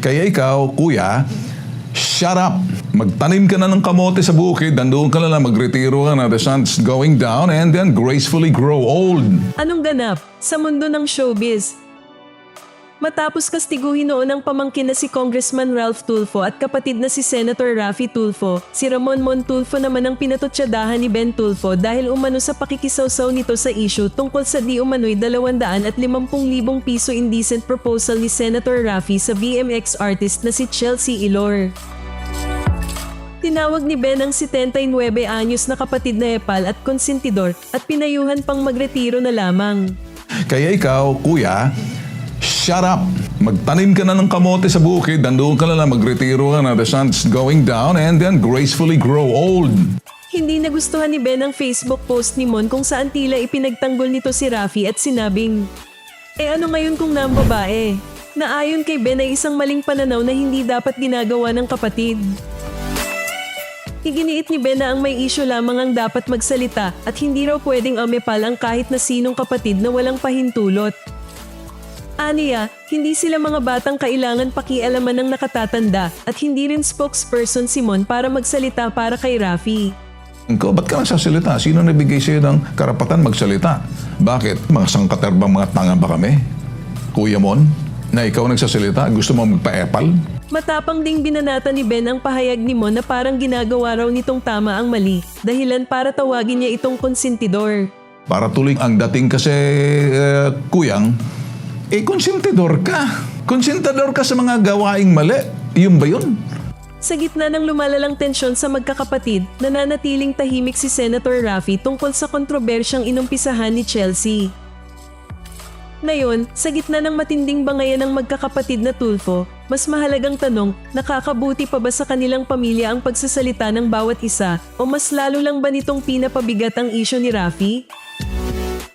Kaya ikaw, kuya, shut up. Magtanim ka na ng kamote sa bukid, nandoon ka na lang, magretiro ka na, the sun's going down, and then gracefully grow old. Anong ganap sa mundo ng showbiz? Matapos kastiguhin noon ang pamangkin na si Congressman Ralph Tulfo at kapatid na si Senator Raffy Tulfo, si Ramon Mon Tulfo naman ang pinatutsadahan ni Ben Tulfo dahil umano sa pakikisawsaw nito sa issue tungkol sa di umano'y 200 at 50,000 piso indecent proposal ni Senator Raffy sa BMX artist na si Chelsea Ilor. Tinawag ni Ben ang 79 anyos na kapatid na epal at konsentidor at pinayuhan pang magretiro na lamang. Kaya ikaw, kuya, shut up. Magtanim ka na ng kamote sa bukid, nandoon ka na lang, magretiro ka na, the sun's going down, and then gracefully grow old. Hindi nagustuhan ni Ben ang Facebook post ni Mon kung saan tila ipinagtanggol nito si Rafi at sinabing, Eh ano ngayon kung nang babae? Na kay Ben ay isang maling pananaw na hindi dapat ginagawa ng kapatid. Iginiit ni Ben na ang may isyo lamang ang dapat magsalita at hindi raw pwedeng amepal ang kahit na sinong kapatid na walang pahintulot. Aniya, hindi sila mga batang kailangan pakialaman ng nakatatanda at hindi rin spokesperson si Mon para magsalita para kay Rafi. Ko, ba't ka nagsasalita? Sino nabigay sa'yo ng karapatan magsalita? Bakit? Mga sangkaterbang mga tanga ba kami? Kuya Mon? Na ikaw nagsasalita? Gusto mo magpa-epal? Matapang ding binanata ni Ben ang pahayag ni Mon na parang ginagawa raw nitong tama ang mali, dahilan para tawagin niya itong konsentidor. Para tuloy ang dating kasi, eh, kuyang, eh, konsentidor ka. Konsentidor ka sa mga gawaing mali. Yun ba yun? Sa gitna ng lumalalang tensyon sa magkakapatid, nananatiling tahimik si Senator Raffy tungkol sa kontrobersyang inumpisahan ni Chelsea. Ngayon, sa gitna ng matinding bangayan ng magkakapatid na Tulfo, mas mahalagang tanong, nakakabuti pa ba sa kanilang pamilya ang pagsasalita ng bawat isa o mas lalo lang ba nitong pinapabigat ang isyo ni Rafi?